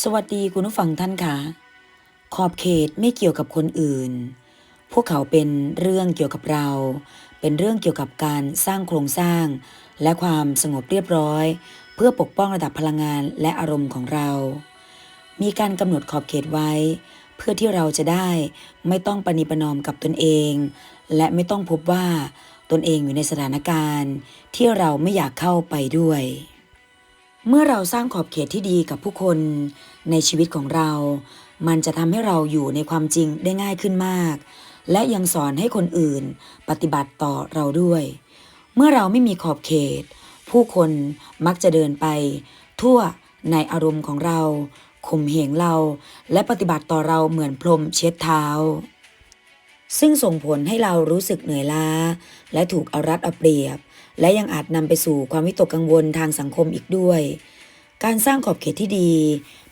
สวัสดีคุณผู้ฟังท่านคะขอบเขตไม่เกี่ยวกับคนอื่น พวกเขาเป็นเรื่องเกี่ยวกับเรา เป็นเรื่องเกี่ยวกับการสร้างโครงสร้าง และความสงบเรียบร้อย เพื่อปกป้องระดับพลังงานและอารมณ์ของเรา มีการกำหนดขอบเขตไว้ เพื่อที่เราจะได้ไม่ต้องปณิปนอมกับตนเอง และไม่ต้องพบว่าตนเองอยู่ในสถานการณ์ที่เราไม่อยากเข้าไปด้วย เมื่อเราสร้างขอบเขตที่ดีกับผู้คนในชีวิตของเรา มันจะทำให้เราอยู่ในความจริงได้ง่ายขึ้นมาก และยังสอนให้คนอื่นปฏิบัติต่อเราด้วย เมื่อเราไม่มีขอบเขต ผู้คนมักจะเดินไป ทั่วในอารมณ์ของเราข่มเหงเรา และปฏิบัติต่อเราเหมือนพรมเช็ดเท้า ซึ่งส่งผลให้เรารู้สึกเหนื่อยล้า และถูกเอารัดเอาเปรียบ และยังอาจนำไปสู่ความวิตกกังวลทางสังคมอีกด้วย การสร้างขอบเขตที่ดี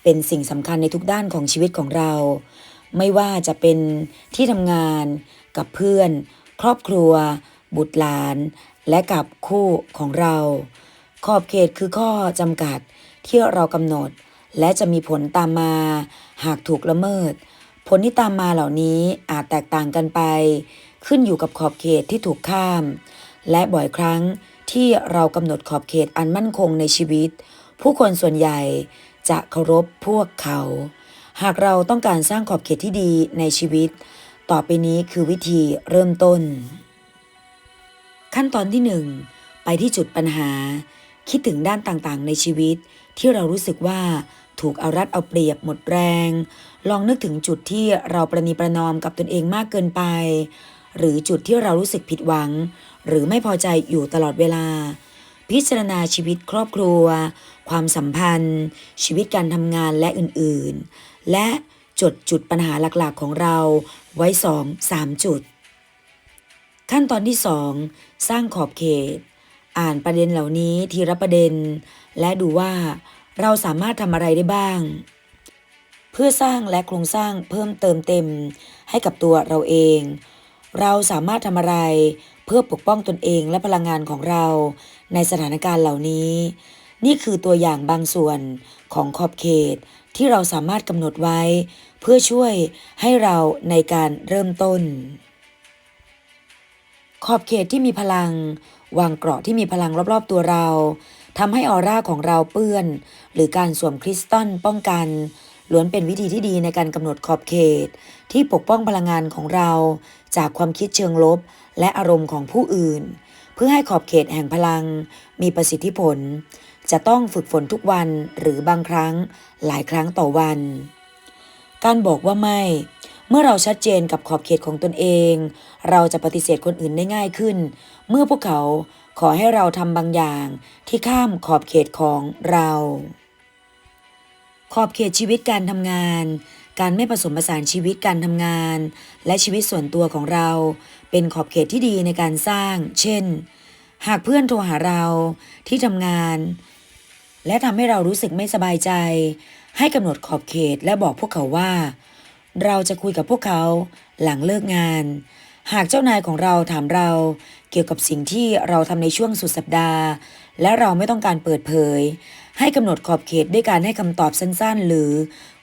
เป็นสิ่งสำคัญในทุกด้านของชีวิตของเรา ไม่ว่าจะเป็นที่ทำงาน กับเพื่อน ครอบครัว บุตรหลาน และกับคู่ของเรา ขอบเขตคือข้อจำกัดที่เรากำหนด และจะมีผลตามมา หากถูกละเมิด ผลที่ตามมาเหล่านี้อาจแตกต่างกันไป ขึ้นอยู่กับขอบเขตที่ถูกข้าม และบ่อยครั้งที่เรากำหนดขอบเขตอันมั่นคงในชีวิต ผู้คนส่วนใหญ่จะเคารพพวกเขา หากเราต้องการสร้างขอบเขตที่ดีในชีวิต ต่อไปนี้คือวิธีเริ่มต้น ขั้นตอนที่หนึ่งไปที่จุดปัญหา คิดถึงด้านต่างๆ ในชีวิต ที่เรารู้สึกว่าถูกเอารัดเอาเปรียบหมดแรง ลองนึกถึงจุดที่เราประนีประนอมกับตนเองมากเกินไป หรือจุดที่เรารู้สึกผิดหวัง หรือไม่พอใจอยู่ตลอดเวลา พิจารณาชีวิตครอบครัว ความสัมพันธ์ ชีวิตการทำงานและอื่นๆ และจดจุดปัญหาหลักๆของเราไว้สองสามจุด ขั้นตอนที่ 2 สร้างขอบเขต อ่านประเด็นเหล่านี้ทีละประเด็น และดูว่าเราสามารถทำอะไรได้บ้าง เพื่อสร้างและโครงสร้างเพิ่มเติมเต็มให้กับตัวเราเอง เราสามารถทำอะไรเพื่อปกป้องตนเองและพลังงานของเรา ในสถานการณ์เหล่านี้ นี่คือตัวอย่างบางส่วนของขอบเขตที่เราสามารถกำหนดไว้ เพื่อช่วยให้เราในการเริ่มต้น ขอบเขตที่มีพลัง วางเกราะที่มีพลังรอบๆตัวเราทำให้ออร่าของเราเปื้อน หรือการสวมคริสตัลป้องกัน ล้วนเป็นวิธีที่ดีในการกำหนดขอบเขต ที่ปกป้องพลังงานของเรา จากความคิดเชิงลบ และอารมณ์ของผู้อื่น เพื่อให้ขอบเขตแห่งพลัง มีประสิทธิผล จะต้องฝึกฝนทุกวันหรือบางครั้งหลายครั้งต่อวัน การบอกว่าไม่เมื่อเราชัดเจนกับขอบเขตของตนเอง เราจะปฏิเสธคนอื่นได้ง่ายขึ้น เมื่อพวกเขาขอให้เราทำบางอย่างที่ข้ามขอบเขตของเรา ขอบเขตชีวิตการทำงาน การไม่ผสมผสานชีวิตการทำงาน และชีวิตส่วนตัวของเรา เป็นขอบเขตที่ดีในการสร้าง เช่น หากเพื่อนโทรหาเราที่ทำงาน และทำให้เรารู้สึกไม่สบายใจ ให้กำหนดขอบเขตและบอกพวกเขาว่า เราจะคุยกับพวกเขาหลังเลิกงาน หากเจ้านายของเราถามเราเกี่ยวกับสิ่งที่เราทำในช่วงสุดสัปดาห์ และเราไม่ต้องการเปิดเผย ให้กำหนดขอบเขตด้วยการให้คำตอบสั้นๆ หรือ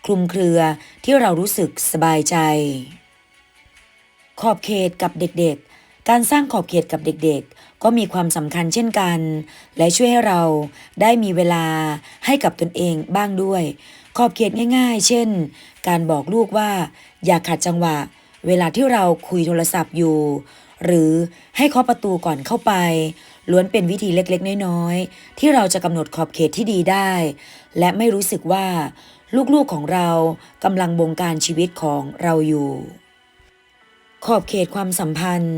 คลุมเครือที่เรารู้สึกสบายใจ ขอบเขตกับเด็กๆ การสร้างขอบเขตกับเด็กๆ ก็มีความสำคัญเช่นกัน และช่วยให้เราได้มีเวลาให้กับตนเองบ้างด้วย ขอบเขตง่าย ๆ เช่น การบอกลูกว่าอย่าขัดจังหวะ เวลาที่เราคุยโทรศัพท์อยู่ หรือให้เคาะประตูก่อนเข้าไป ล้วนเป็นวิธีเล็กๆ น้อยๆ ที่เราจะกำหนดขอบเขตที่ดีได้ และไม่รู้สึกว่า ลูกๆของเรากำลังบงการชีวิตของเราอยู่ ขอบเขตความสัมพันธ์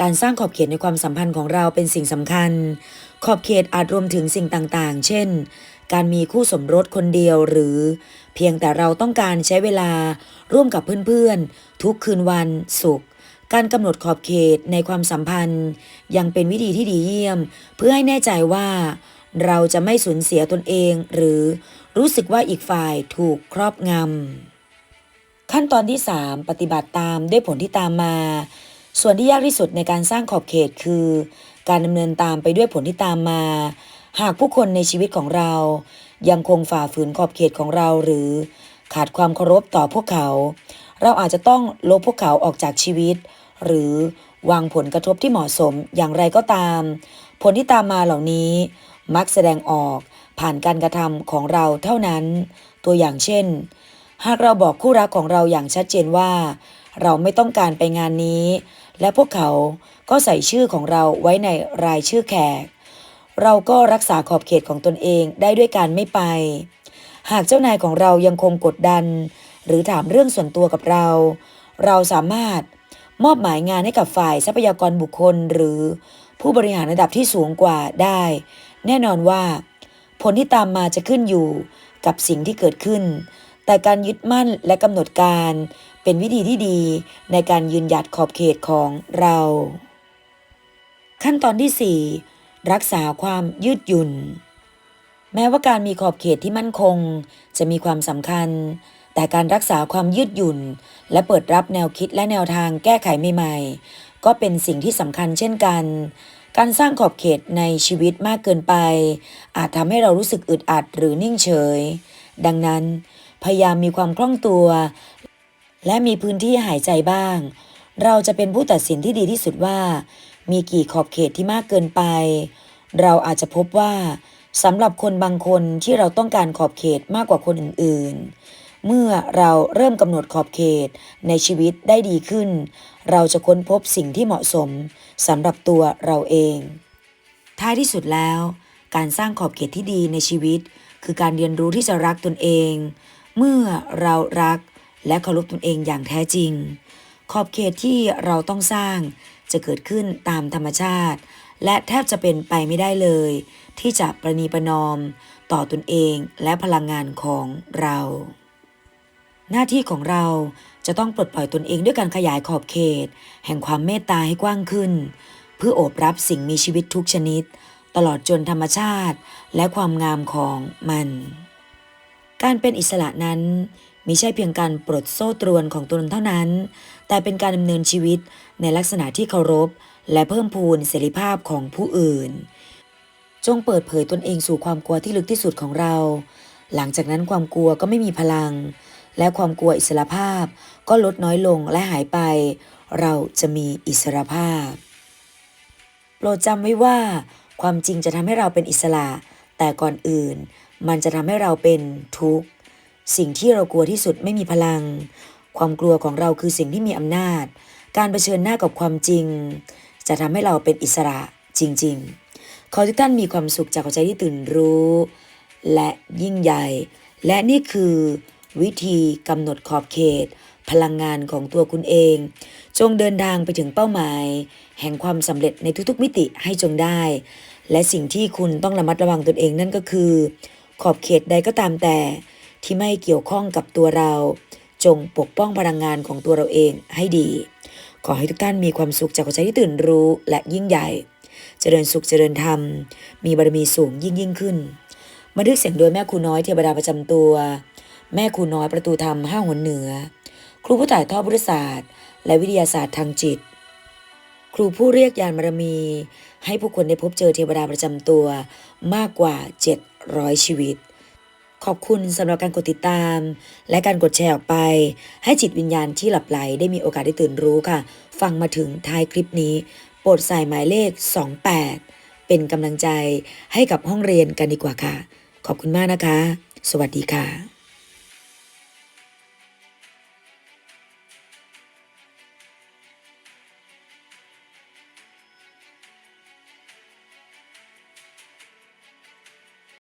การสร้างขอบเขตในความสัมพันธ์ของเราเป็นสิ่งสำคัญ ขอบเขตอาจรวมถึงสิ่งต่างๆ เช่น การมีคู่สมรสคนเดียวหรือ เพียงแต่เราต้องการใช้เวลาร่วมกับเพื่อนๆ ทุกคืนวันศุกร์ การกำหนดขอบเขตในความสัมพันธ์ ยังเป็นวิธีที่ดีเยี่ยม เพื่อให้แน่ใจว่า เราจะไม่สูญเสียตนเอง หรือรู้สึกว่าอีกฝ่ายถูกครอบงำขั้นตอนที่ 3 ปฏิบัติตามด้วยผลที่ตามมา ส่วนที่ยากที่สุดในการสร้างขอบเขตคือ การดำเนินตามไปด้วยผลที่ตามมา หากผู้คนในชีวิตของเรา ยังคงฝ่าฝืนขอบเขตของเราหรือ ขาดความเคารพต่อพวกเขา เราอาจจะต้องลบพวกเขาออกจากชีวิต หรือวางผลกระทบที่เหมาะสมอย่างไรก็ตาม ผลที่ตามมาเหล่านี้ มักแสดงออกผ่านการกระทำของเราเท่านั้น ตัวอย่างเช่น หากเราบอกคู่รักของเราอย่างชัดเจนว่า เราไม่ต้องการไปงานนี้ และพวกเขาก็ใส่ชื่อของเราไว้ในรายชื่อแขก เราก็รักษาขอบเขตของตนเองได้ด้วยการไม่ไป หากเจ้านายของเรายังคงกดดัน หรือถามเรื่องส่วนตัวกับเรา เราสามารถ มอบหมายงานให้กับฝ่ายทรัพยากรบุคคล หรือผู้บริหารระดับที่สูงกว่าได้ แน่นอนว่า ผลที่ตามมาจะขึ้นอยู่กับสิ่งที่เกิดขึ้น แต่การยึดมั่นและกำหนดการเป็นวิธีที่ดีในการยืนหยัดขอบเขตของเรา ขั้นตอนที่ 4 รักษาความยืดหยุ่น แม้ว่าการมีขอบเขตที่มั่นคง จะมีความสำคัญ แต่การรักษาความยืดหยุ่น และเปิดรับแนวคิดและแนวทางแก้ไขใหม่ๆ ก็เป็นสิ่งที่สำคัญเช่นกัน การสร้างขอบเขตในชีวิตมากเกินไป อาจทำให้เรารู้สึกอึดอัดหรือนิ่งเฉย ดังนั้น พยายามมีความคล่องตัว และมีพื้นที่หายใจบ้าง เราจะเป็นผู้ตัดสินที่ดีที่สุดว่า มีกี่ขอบเขตที่มากเกินไป เราอาจจะพบว่าสำหรับคนบางคนที่เราต้องการขอบเขตมากกว่าคนอื่นๆ เมื่อเราเริ่มกำหนดขอบเขตในชีวิตได้ดีขึ้น เราจะค้นพบสิ่งที่เหมาะสมสำหรับตัวเราเอง ท้ายที่สุดแล้ว การสร้างขอบเขตที่ดีในชีวิต คือการเรียนรู้ที่จะรักตนเอง เมื่อเรารักและเคารพตนเองอย่างแท้จริง ขอบเขตที่เราต้องสร้างจะเกิดขึ้นตามธรรมชาติ และแทบจะเป็นไปไม่ได้เลย ที่จะประนีประนอม ต่อตนเองและพลังงานของเรา หน้าที่ของเราจะต้องปลดปล่อยตนเองด้วยการขยายขอบเขต แห่งความเมตตาให้กว้างขึ้น เพื่อโอบรับสิ่งมีชีวิตทุกชนิด ตลอดจนธรรมชาติและความงามของมัน การเป็นอิสระนั้นมิใช่เพียงการปลดโซ่ตรวนของตนเท่านั้น แต่เป็นการดำเนินชีวิตในลักษณะที่เคารพ และเพิ่มพูนเสรีภาพของผู้อื่น จงเปิดเผยตนเองสู่ความกลัวที่ลึกที่สุดของเรา หลังจากนั้นความกลัวก็ไม่มีพลัง และความกลัวอิสรภาพ ก็ลดน้อยลงและหายไป เราจะมีอิสรภาพ โปรดจำไว้ว่า ความจริงจะทำให้เราเป็นอิสระ แต่ก่อนอื่น มันจะทำให้เราเป็นทุกข์ สิ่งที่เรากลัวที่สุดไม่มีพลัง ความกลัวของเราคือสิ่งที่มีอำนาจ การเผชิญหน้ากับความจริง จะทำให้เราเป็นอิสระจริง ๆ ขอทุกท่านมีความสุขจากหัวใจที่ตื่นรู้ และยิ่งใหญ่ และนี่คือ วิธีกำหนดขอบเขต พลังงานของตัวคุณเอง จงเดินทางไปถึงเป้าหมาย แห่งความสำเร็จในทุกๆ มิติให้จงได้ และสิ่งที่คุณต้องระมัดระวังตนเองนั่นก็คือ ขอบเขตใดก็ตามแต่ ที่ไม่เกี่ยวข้องกับตัวเรา จงปกป้องพลังงานของตัวเราเองให้ดี ขอให้ทุกท่านมีความสุขจากหัวใจที่ตื่นรู้และยิ่งใหญ่เจริญสุขเจริญธรรม มีบารมีสูงยิ่งยิ่งขึ้นบันทึกเสียงโดยแม่ครูน้อยเทวดาประจำตัว แม่ครูน้อยประตูธรรมห้าหนเหนือ ครูผู้ถ่ายทอดพุทธศาสตร์ และวิทยาศาสตร์ทางจิต ครูผู้เรียกยานบารมี ให้ผู้คนได้พบเจอเทวดาประจำตัวมากกว่า 700 ชีวิต ขอบคุณสำหรับการกดติดตาม และการกดแชร์ออกไป ให้จิตวิญญาณที่หลับไหลได้มีโอกาสได้ตื่นรู้ค่ะ ฟังมาถึงท้ายคลิปนี้โปรดใส่หมายเลข 28 เป็นกำลังใจให้กับห้องเรียนกันดีกว่าค่ะ ขอบคุณมากนะคะ สวัสดีค่ะ